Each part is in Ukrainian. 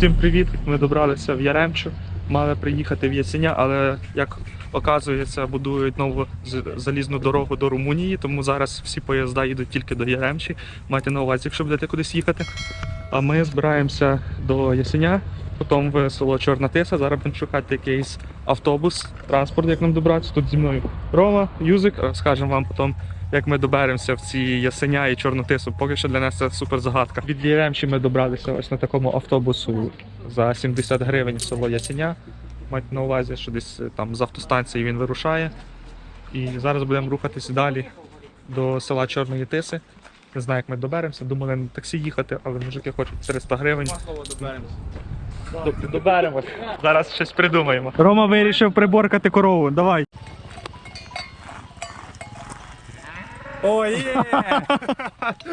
Всім привіт! Ми добралися в Яремчу. Мали приїхати в Ясеня, але як оказується, будують нову залізну дорогу до Румунії, тому зараз всі поїзда їдуть тільки до Яремчі. Майте на увазі, якщо будете кудись їхати. А ми збираємося до Ясеня, потім в село Чорна Тиса. Зараз будемо шукати якийсь автобус, транспорт, як нам добратися. Тут зі мною Рома, Юзик. Розкажемо вам потім, як ми доберемося в ці Ясеня і Чорну Тису. Поки що для нас це супер загадка. Від Яремчі ми добралися ось на такому автобусу за 70 гривень село Ясеня. Майте на увазі, що десь е, там з автостанції він вирушає. І зараз будемо рухатися далі до села Чорної Тиси. Не знаю, як ми доберемося. Думали на таксі їхати, але мужики хочуть 300 гривень. Доберемось. Зараз щось придумаємо. Рома вирішив приборкати корову. Давай. Ой, є!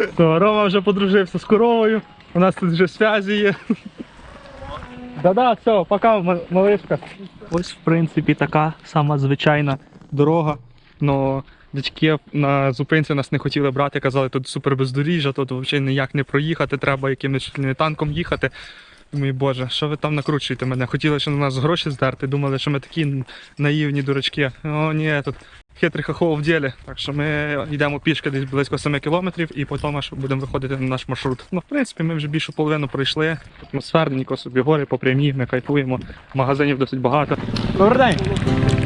То, Рома вже подружився з коровою. У нас тут вже зв'язі є. Да-да, все, пока, малишка. Ось, в принципі, така сама звичайна дорога. Но дядьки на зупинці нас не хотіли брати, казали, тут супер бездоріжжя, тут взагалі ніяк не проїхати, треба якимось танком їхати. Думаю, боже, що ви там накручуєте мене? Хотіли, що на нас гроші здерти, думали, що ми такі наївні дурачки. О, ні, тут хитрий хохол в ділі. Так що ми йдемо пішки десь близько 7 кілометрів і потім аж будемо виходити на наш маршрут. Ну, в принципі, ми вже більшу половину пройшли. Атмосферненько собі гори по прямій, ми кайфуємо. Магазинів досить багато. Добрий день!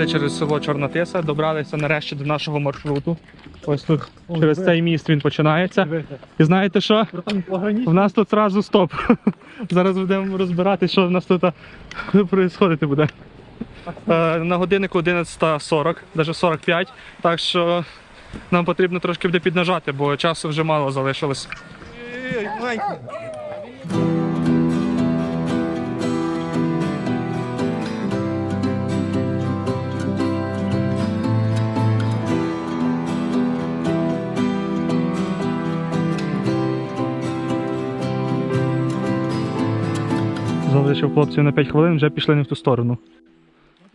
Пройшли через село Чорна Тиса, добралися нарешті до нашого маршруту. Ось тут через цей міст він починається. І знаєте що? У нас тут зразу стоп. Зараз будемо розбирати, що в нас тут відбувається буде. Е, На годиннику 11.40, навіть 45, так що нам потрібно трошки буде піднажати, бо часу вже мало залишилось. Залишив хлопців на 5 хвилин, вже пішли не в ту сторону.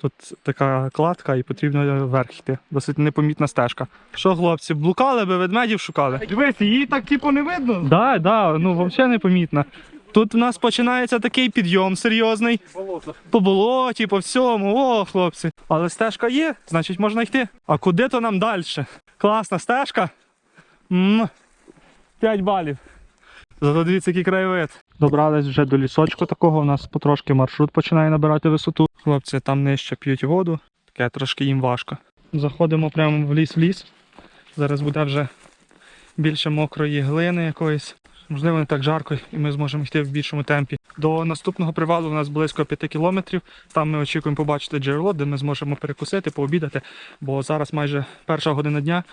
Тут така кладка і потрібно вверх йти. Досить непомітна стежка. Що, хлопці, блукали би, ведмедів шукали? Дивись, її так типу не видно. Да, да, ну взагалі непомітно. Тут в нас починається такий підйом серйозний. По болоті, по всьому. О, хлопці. Але стежка є, значить можна йти. А куди то нам далі? Класна стежка. м 5 балів. Зато дивіться, який краєвид. Добрались вже до лісочку такого. У нас потрошки маршрут починає набирати висоту. Хлопці там нижче п'ють воду. Таке трошки їм важко. Заходимо прямо в ліс в ліс. Зараз буде вже більше мокрої глини якоїсь. Можливо, не так жарко, і ми зможемо йти в більшому темпі. До наступного привалу у нас близько 5 кілометрів. Там ми очікуємо побачити джерело, де ми зможемо перекусити, пообідати. Бо зараз майже перша година дня,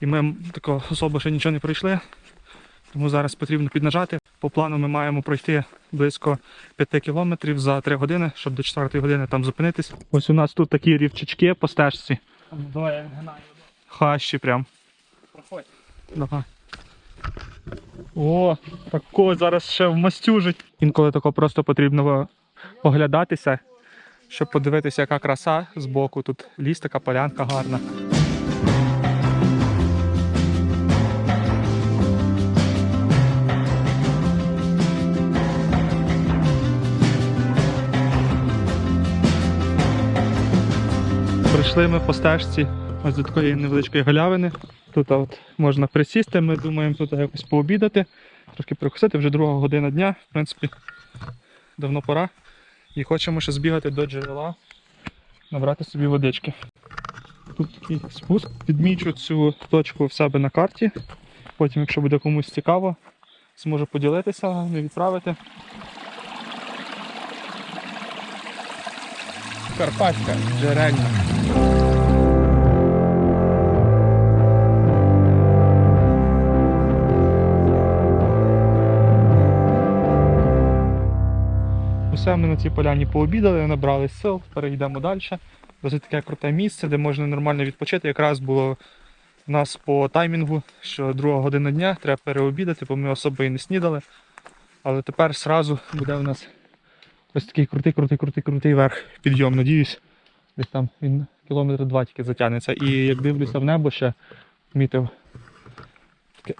і ми тако особо ще нічого не пройшли. Тому зараз потрібно піднажати. По плану ми маємо пройти близько 5 кілометрів за 3 години, щоб до 4 години там зупинитись. Ось у нас тут такі рівчачки по стежці. Давай, я вгинаю. Хащі прям. Проходь. Давай. О, тако зараз ще вмастюжить. Інколи тако просто потрібно оглядатися, щоб подивитися, яка краса з боку. Тут ліс, така полянка гарна. Прийшли ми по стежці ось до такої невеличкої галявини. Тут от можна присісти, ми думаємо тут якось пообідати, трошки перекусити, вже друга година дня, в принципі, давно пора. І хочемо ще збігати до джерела, набрати собі водички. Тут такий спуск. Відмічу цю точку в себе на карті. Потім, якщо буде комусь цікаво, зможу поділитися, не відправити. Карпатська, джерельна. Усе ми на цій поляні пообідали, набрали сил, перейдемо далі. Досить таке круте місце, де можна нормально відпочити. Якраз було у нас по таймінгу, що друга година дня, треба переобідати, бо ми особо і не снідали. Але тепер сразу буде у нас Ось такий крутий, крутий, крутий, крутий верх. Підйом, надіюсь. Десь там він кілометр два тільки затягнеться. І як дивлюся в небо ще, мітив.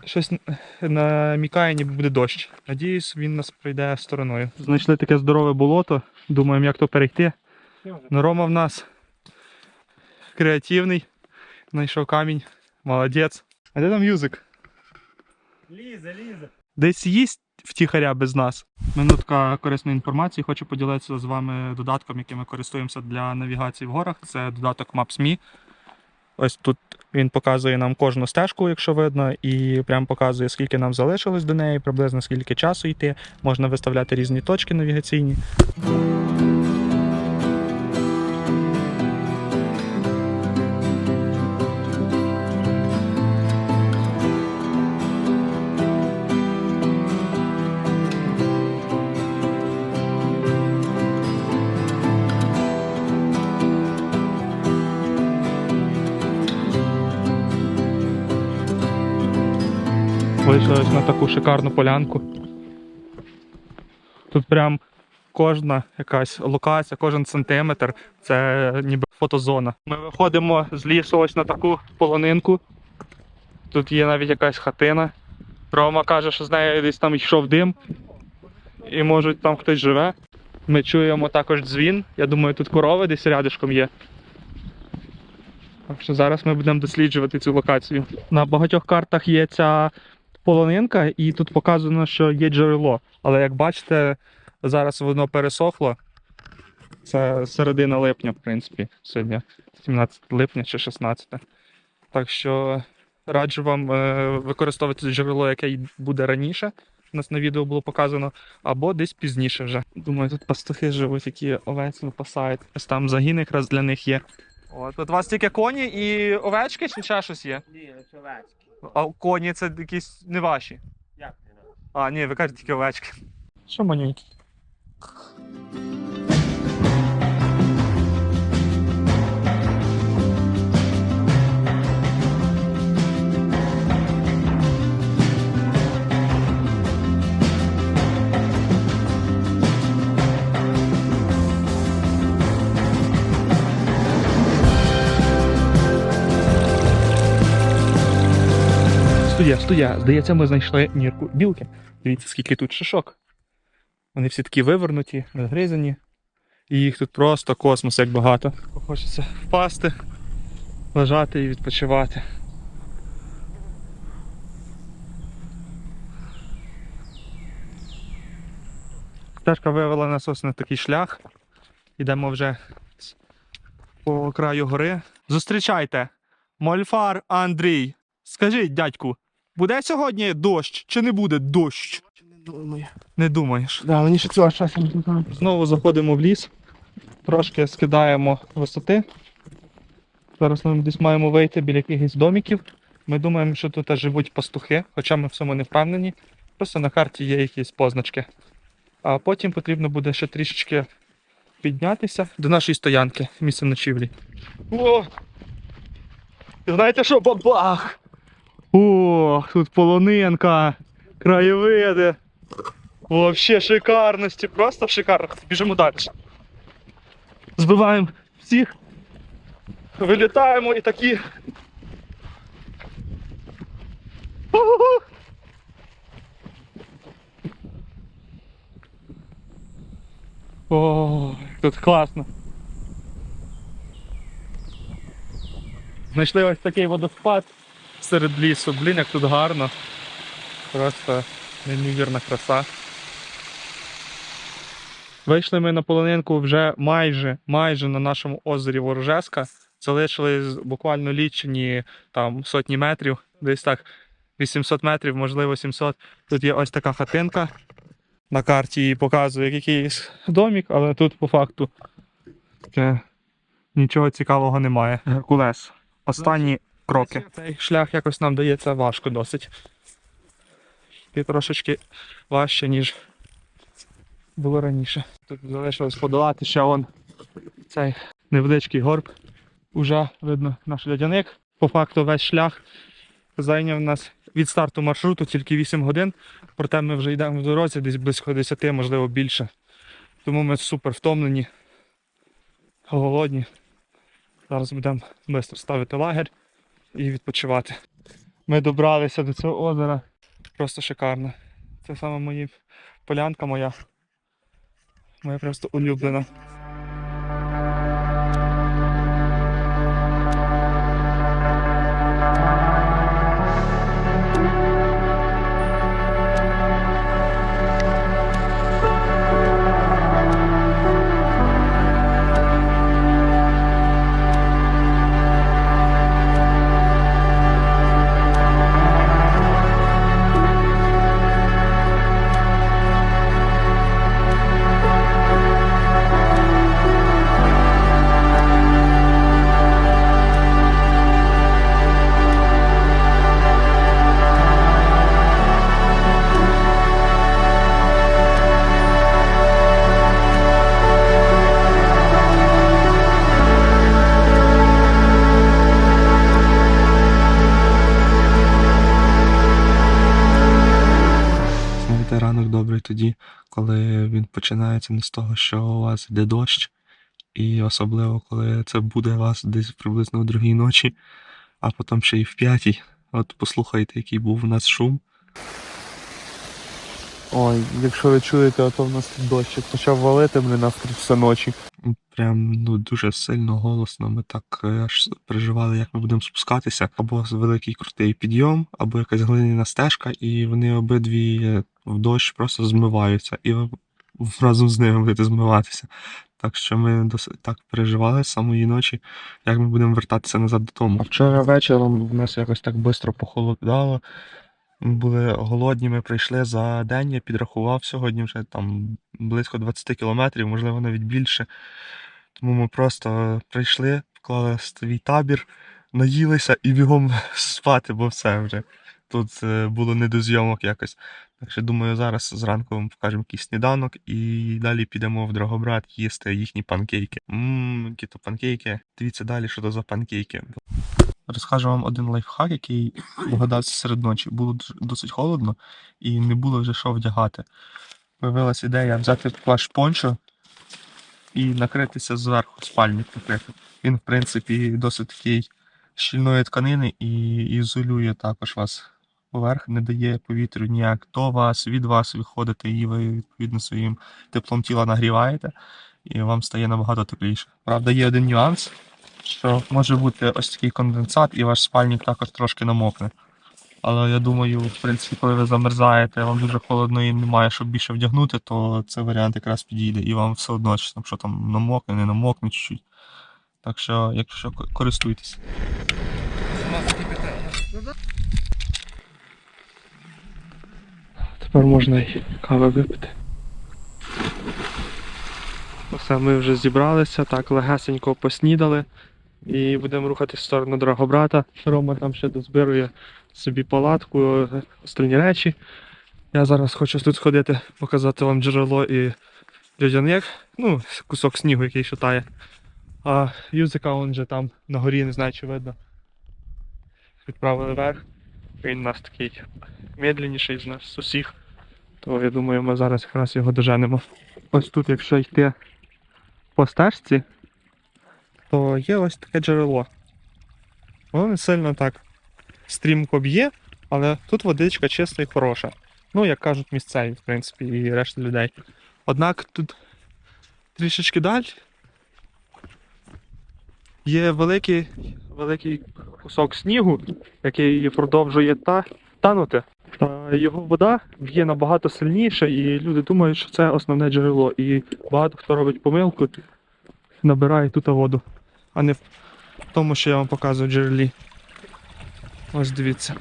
Щось намікає, ніби буде дощ. Надіюсь, він нас прийде стороною. Знайшли таке здорове болото. Думаємо, як то перейти. Ну, Рома в нас креативний. Знайшов камінь. Молодець. А де там юзик? Лізе, лізе. Десь їсть втіхаря без нас. Минутка корисної інформації. Хочу поділитися з вами додатком, яким ми користуємося для навігації в горах. Це додаток Maps.me. Ось тут він показує нам кожну стежку, якщо видно, і прям показує, скільки нам залишилось до неї, приблизно скільки часу йти. Можна виставляти різні точки навігаційні. Вийшли на таку шикарну полянку. Тут прям кожна якась локація, кожен сантиметр це ніби фотозона. Ми виходимо з лісу ось на таку полонинку. Тут є навіть якась хатина. Рома каже, що з нею десь там йшов дим. І може там хтось живе. Ми чуємо також дзвін. Я думаю, тут корови десь рядишком є. Так що зараз ми будемо досліджувати цю локацію. На багатьох картах є ця полонинка, і тут показано, що є джерело. Але як бачите, зараз воно пересохло. Це середина липня, в принципі, сьогодні 17 липня чи 16. Так що раджу вам е, використовувати джерело, яке буде раніше. У нас на відео було показано, або десь пізніше вже. Думаю, тут пастухи живуть, які овець випасають. Ось там загін якраз для них є. От, от у вас тільки коні і овечки, чи ще щось є? Ні, човецький. А коні це якісь не ваші. Як не наші? А, ні, ви кажете тільки овечки. Що манюнькі? Студія, студія. Здається, ми знайшли нірку білки. Дивіться, скільки тут шишок. Вони всі такі вивернуті, розгризані. І їх тут просто космос як багато. Хочеться впасти, лежати і відпочивати. Стежка вивела нас ось на такий шлях. Йдемо вже по краю гори. Зустрічайте! Мольфар Андрій. Скажіть, дядьку, буде сьогодні дощ чи не буде дощ? Не думаю. Не думаєш. Да, мені ще цього часу не знаю. Знову заходимо в ліс, трошки скидаємо висоти. Зараз ми десь маємо вийти біля якихось домиків. Ми думаємо, що тут живуть пастухи, хоча ми в цьому не впевнені. Просто на карті є якісь позначки. А потім потрібно буде ще трішечки піднятися до нашої стоянки, місця ночівлі. О! Знаєте що, бабах! Ох, тут полонинка, краєвиди. Вообще шикарності, просто шикарно. Біжимо далі. Збиваємо всіх. Вилітаємо і такі. Уху! О, тут класно. Знайшли ось такий водоспад серед лісу. Блін, як тут гарно. Просто неймовірна краса. Вийшли ми на полонинку вже майже, майже на нашому озері Ворожеска. Залишились буквально лічені там сотні метрів, десь так 800 метрів, можливо 700. Тут є ось така хатинка. На карті її показує як якийсь домік, але тут по факту таке нічого цікавого немає. Геркулес. Останні кроки. Цей шлях якось нам дається важко досить. І трошечки важче, ніж було раніше. Тут залишилось подолати ще он цей невеличкий горб. Уже видно наш льодяник. По факту весь шлях зайняв нас від старту маршруту тільки 8 годин. Проте ми вже йдемо в дорозі десь близько 10, можливо більше. Тому ми супер втомлені, голодні. Зараз будемо швидко ставити лагерь і відпочивати. Ми добралися до цього озера. Просто шикарно. Це саме моя полянка моя. Моя просто улюблена. Знаєте, ранок добрий тоді, коли він починається не з того, що у вас йде дощ, і особливо, коли це буде у вас десь приблизно о другій ночі, а потім ще й в п'ятій. От послухайте, який був у нас шум. Ой, якщо ви чуєте, то в нас тут дощик почав валити мене навкруг ночі. Прям ну дуже сильно голосно. Ми так е, аж переживали, як ми будемо спускатися. Або великий крутий підйом, або якась глиняна стежка, і вони обидві е, в дощ просто змиваються, і ви разом з ними будете змиватися. Так що ми досить так переживали з самої ночі, як ми будемо вертатися назад додому. А вчора вечором в нас якось так швидко похолодало. Були голодні, ми прийшли за день, я підрахував сьогодні вже там близько 20 кілометрів, можливо, навіть більше. Тому ми просто прийшли, вклали свій табір, наїлися і бігом спати, бо все вже. Тут е, було не до зйомок якось. Так що думаю, зараз зранку вам покажемо якийсь сніданок і далі підемо в Драгобрат їсти їхні панкейки. Ммм, які то панкейки. Дивіться далі, що то за панкейки. Розкажу вам один лайфхак, який вгадався серед ночі. Було досить холодно і не було вже що вдягати. Появилась ідея взяти плащ пончо і накритися зверху спальник накрити. Він, в принципі, досить такий щільної тканини і ізолює також вас поверх, не дає повітрю ніяк до вас, від вас виходити, і ви відповідно своїм теплом тіла нагріваєте, і вам стає набагато тепліше. Правда, є один нюанс, що може бути ось такий конденсат, і ваш спальник також трошки намокне. Але я думаю, в принципі, коли ви замерзаєте, вам дуже холодно і немає що більше вдягнути, то цей варіант якраз підійде, і вам все одно, чи там, що там намокне, не намокне чуть-чуть. Так що, якщо користуйтесь. Тепер можна і кави випити. Все, ми вже зібралися, так легесенько поснідали і будемо рухатись в сторону Драгобрата. Рома там ще дозбирує собі палатку, остальні речі. Я зараз хочу тут сходити, показати вам джерело і льодяник, ну, кусок снігу, який шатає. А юзика он же там на горі, не знаю, чи видно. Відправили вверх. Він у нас такий медленніший з нас з усіх. То я думаю, ми зараз якраз його доженемо. Ось тут, якщо йти по стежці, то є ось таке джерело. Воно не сильно так стрімко б'є, але тут водичка чиста і хороша. Ну, як кажуть місцеві, в принципі, і решта людей. Однак тут трішечки далі є великий, великий кусок снігу, який продовжує та, танути. Та його вода б'є набагато сильніше, і люди думають, що це основне джерело. І багато хто робить помилку, набирає тут воду, а не в тому, що я вам показую джерелі. Ось дивіться.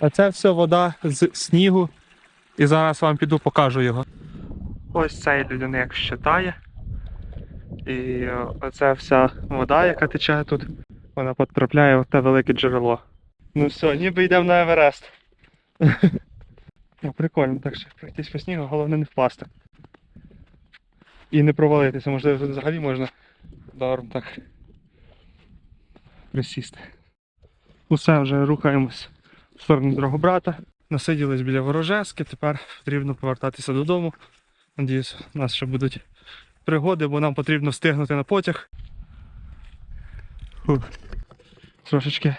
А це все вода з снігу. І зараз вам піду покажу його. Ось цей людяник щитає. І е, оця вся вода, яка тече тут, вона потрапляє в те велике джерело. Ну все, ніби йдемо на Еверест. Прикольно, так що пройтись по снігу, головне не впасти. І не провалитися, можливо, взагалі можна норм так присісти. Усе вже рухаємось в сторону Дрогобрата. Насиділись біля ворожески, тепер потрібно повертатися додому Надіюсь, у нас ще будуть пригоди, бо нам потрібно встигнути на потяг. Фух. Трошечки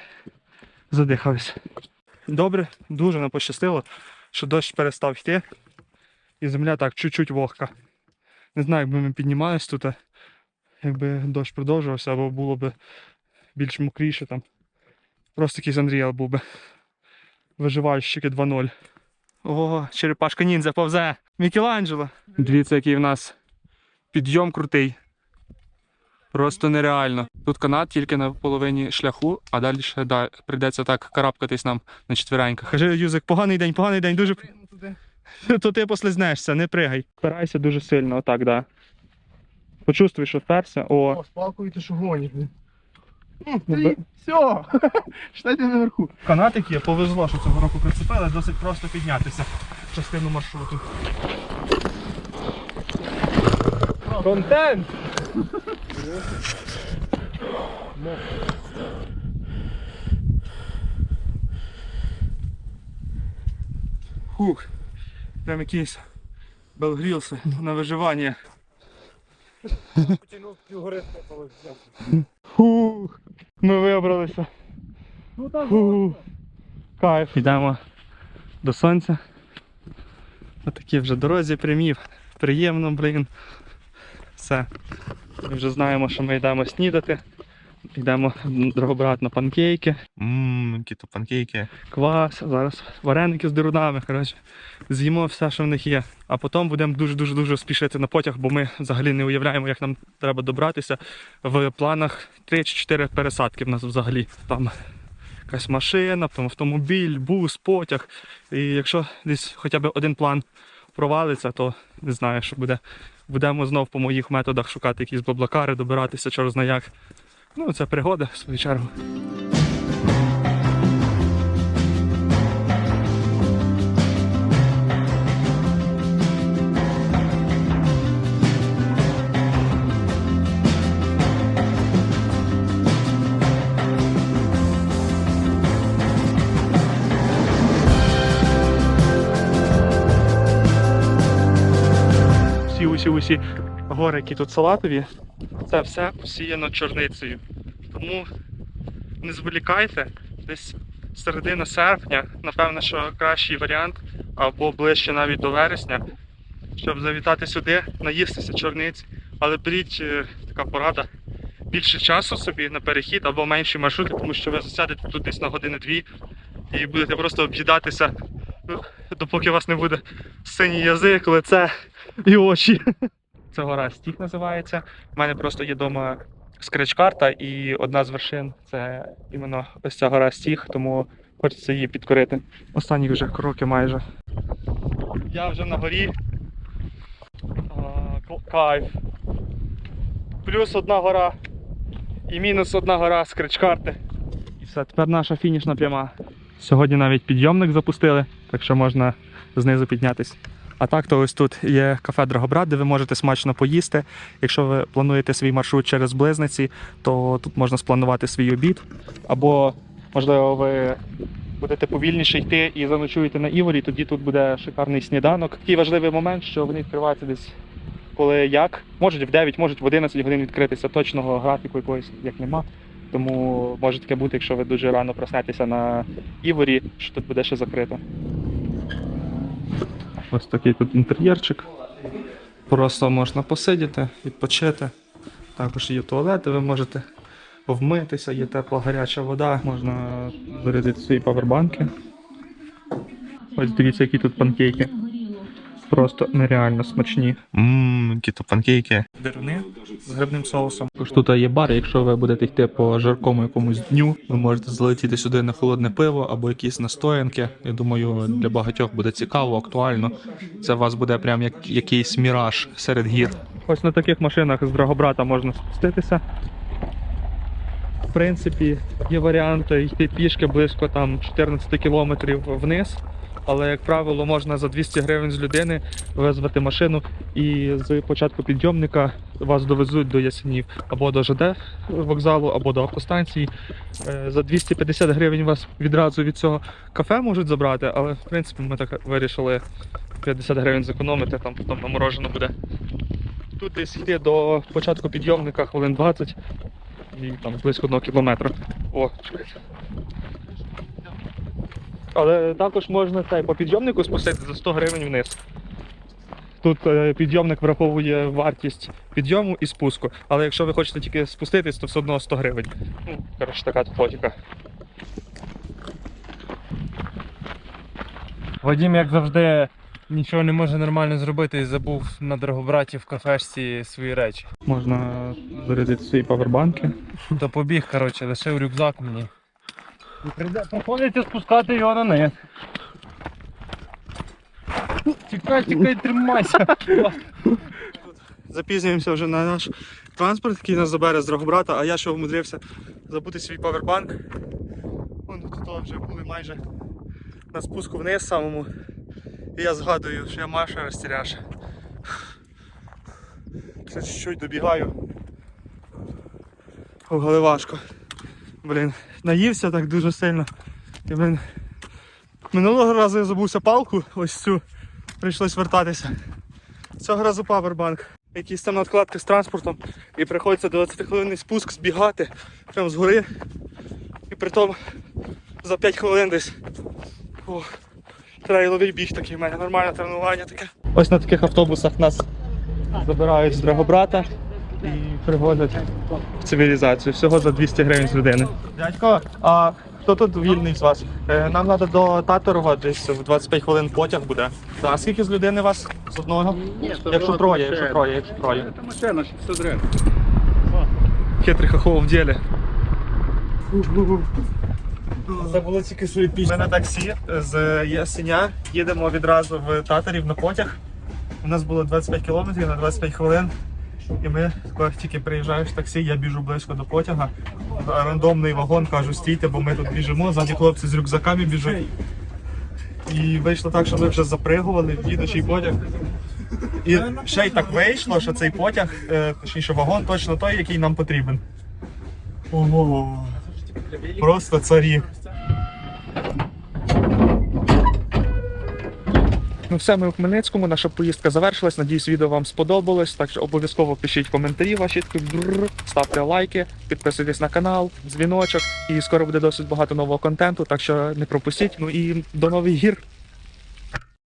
задихався. Добре, дуже нам пощастило, що дощ перестав йти, і земля так чуть-чуть вогка. Не знаю, якби ми піднімались тут, якби дощ продовжувався, або було б більш мокріше там. Просто якийсь Андріал був би. Виживальщики 2-0. О, черепашка ніндзя повзе. Мікеланджело. Дивіться, який в нас підйом крутий. Просто нереально. Тут канат тільки на половині шляху, а далі ще да, прийдеться так карабкатись нам на четвереньках. Кажи, Юзик, поганий день, поганий день, дуже. То ти послизнешся, не пригай. Впирайся дуже сильно, отак, да. Почувствуй, що вперся. О, О, з ти що гониш, блін. Ти, все, штайте наверху. канатик є, повезло, що цього року прицепили, досить просто піднятися частину маршруту. Контент! Фух, прям якісь белгрілси на виживання. Фух, ми вибралися. Кайф. Йдемо до сонця. На такій вже дорозі прямів. Приємно, блін. Все. Ми вже знаємо, що ми йдемо снідати. Йдемо Дрогобрат на панкейки, Ммм, які то панкейки. квас, зараз вареники з дирунами. Коротше, з'їмо все, що в них є. А потім будемо дуже-дуже дуже спішити на потяг, бо ми взагалі не уявляємо, як нам треба добратися. В планах 3 чи 4 пересадки в нас взагалі. Там якась машина, автомобіль, бус, потяг. І якщо десь хоча б один план провалиться, то не знаю, що буде. Будемо знов по моїх методах шукати якісь баблакари, добиратися через наяк. Ну, це пригода в свою чергу. Усі усі гори, які тут салатові, це все посіяно чорницею. Тому не зволікайте, десь середина серпня, напевно, що кращий варіант, або ближче навіть до вересня, щоб завітати сюди, наїстися чорниць. Але беріть е, така порада. Більше часу собі на перехід або менші маршрути, тому що ви засядете тут десь на години-дві і будете просто об'їдатися, ну, допоки у вас не буде синій язик, лице і очі. Це гора Стік називається. У мене просто є вдома скреч-карта, і одна з вершин це іменно ось ця гора Стіг, тому хочеться її підкорити. Останні вже кроки майже. Я вже на горі. Кайф. Плюс одна гора і мінус одна гора скреч-карти. І все, тепер наша фінішна пряма. Сьогодні навіть підйомник запустили, так що можна знизу піднятися. А так, то ось тут є кафе Драгобрат, де ви можете смачно поїсти. Якщо ви плануєте свій маршрут через близниці, то тут можна спланувати свій обід. Або, можливо, ви будете повільніше йти і заночуєте на Іворі, тоді тут буде шикарний сніданок. Такий важливий момент, що вони відкриваються десь коли як. Можуть в 9, можуть в 11 годин відкритися. Точного графіку якогось як нема. Тому може таке бути, якщо ви дуже рано проснетеся на Іворі, що тут буде ще закрито. Ось такий тут інтер'єрчик. Просто можна посидіти, відпочити. Також є туалети, ви можете вмитися, є тепла гаряча вода, можна зарядити свої павербанки. Ось дивіться, які тут панкейки. Просто нереально смачні. Ммм, які то панкейки. Деруни з грибним соусом. Також тут є бар, якщо ви будете йти по жаркому якомусь дню, ви можете залетіти сюди на холодне пиво або якісь настоянки. Я думаю, для багатьох буде цікаво, актуально. Це у вас буде прям як якийсь міраж серед гір. Ось на таких машинах з Драгобрата можна спуститися. В принципі, є варіанти йти пішки близько там 14 кілометрів вниз. Але, як правило, можна за 200 гривень з людини визвати машину і з початку підйомника вас довезуть до Ясенів або до ЖД вокзалу, або до автостанції. Е, За 250 гривень вас відразу від цього кафе можуть забрати, але в принципі ми так вирішили 50 гривень зекономити, там потім наморожено буде. Тут десь йти до початку підйомника хвилин 20 і там близько 1 кілометра. О, чекайте. Але також можна цей, по підйомнику спустити за 100 гривень вниз. Тут е, підйомник враховує вартість підйому і спуску. Але якщо ви хочете тільки спуститись, то все одно 100 гривень. Ну, коротше, така тут логіка. Вадім, як завжди, нічого не може нормально зробити і забув на Драгобраті в кафешці свої речі. Можна зарядити свої павербанки. То побіг, коротше, лишив рюкзак мені. Прийде, приходиться спускати його на низ. Чекай, чекай, тримайся. Запізнюємося вже на наш транспорт, який нас забере з Драгобрата, а я ще вмудрився забути свій павербанк. Вон тут вже були майже на спуску вниз самому. І я згадую, що я Маша розтіряша. Ще чуть-чуть добігаю. Ох, важко. Блін, наївся так дуже сильно. І, блін, минулого разу я забувся палку, ось цю. Прийшлось вертатися. Цього разу павербанк. Якісь там надкладки з транспортом. І приходиться 20 хвилинний спуск збігати прямо з гори. І притом за 5 хвилин десь. О, трейловий біг такий в мене, нормальне тренування таке. Ось на таких автобусах нас забирають з Драгобрата і привозять в цивілізацію. Всього за 200 гривень з людини. Дядько, а хто тут вільний з вас? Е, Нам треба до Таторова десь в 25 хвилин потяг буде. А скільки з людини вас з одного? Якщо троє, якщо троє, якщо троє. Це машина, що все дрен. Хитрий хохол в ділі. Це було тільки що Ми на таксі з Ясеня їдемо відразу в Татарів на потяг. У нас було 25 кілометрів на 25 хвилин. І ми коли тільки приїжджаєш в таксі, я біжу близько до потяга. Рандомний вагон кажу, стійте, бо ми тут біжимо. Ззаді хлопці з рюкзаками біжать. І вийшло так, що ми вже запригували в їдучий потяг. І ще й так вийшло, що цей потяг, е, точніше вагон, точно той, який нам потрібен. Ого. Просто царі. Ну все, ми у Хмельницькому. Наша поїздка завершилась. Надіюсь, відео вам сподобалось. Так що обов'язково пишіть коментарі ваші, ставте лайки, підписуйтесь на канал, дзвіночок. І скоро буде досить багато нового контенту, так що не пропустіть. Ну і до нових гір.